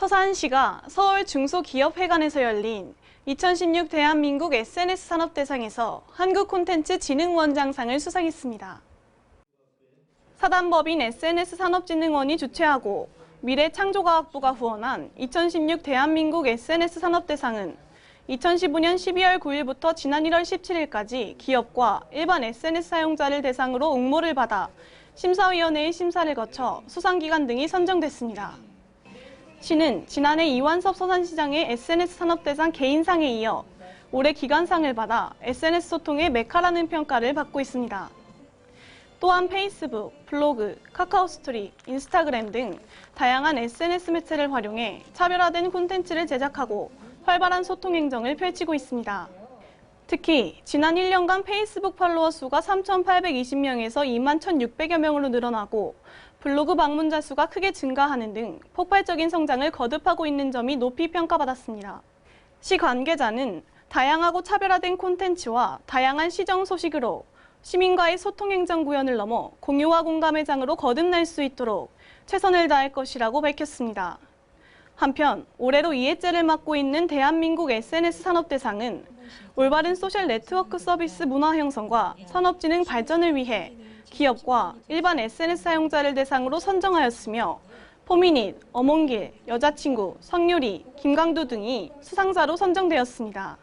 서산시가 서울 중소기업회관에서 열린 2016 대한민국 SNS 산업대상에서 한국콘텐츠진흥원장상을 수상했습니다. 사단법인 SNS산업진흥원이 주최하고 미래창조과학부가 후원한 2016 대한민국 SNS 산업대상은 2015년 12월 9일부터 지난 1월 17일까지 기업과 일반 SNS 사용자를 대상으로 응모를 받아 심사위원회의 심사를 거쳐 수상기관 등이 선정됐습니다. 시는 지난해 이완섭 서산시장의 SNS 산업대상 개인상에 이어 올해 기관상을 받아 SNS 소통의 메카라는 평가를 받고 있습니다. 또한 페이스북, 블로그, 카카오 스토리, 인스타그램 등 다양한 SNS 매체를 활용해 차별화된 콘텐츠를 제작하고 활발한 소통 행정을 펼치고 있습니다. 특히 지난 1년간 페이스북 팔로워 수가 3,820명에서 2만 1,600여 명으로 늘어나고 블로그 방문자 수가 크게 증가하는 등 폭발적인 성장을 거듭하고 있는 점이 높이 평가받았습니다. 시 관계자는 다양하고 차별화된 콘텐츠와 다양한 시정 소식으로 시민과의 소통 행정 구현을 넘어 공유와 공감의 장으로 거듭날 수 있도록 최선을 다할 것이라고 밝혔습니다. 한편 올해로 2회째를 맡고 있는 대한민국 SNS 산업대상은 올바른 소셜 네트워크 서비스 문화 형성과 산업진흥 발전을 위해 기업과 일반 SNS 사용자를 대상으로 선정하였으며 포미닛, 어몽길, 여자친구, 성유리, 김강두 등이 수상자로 선정되었습니다.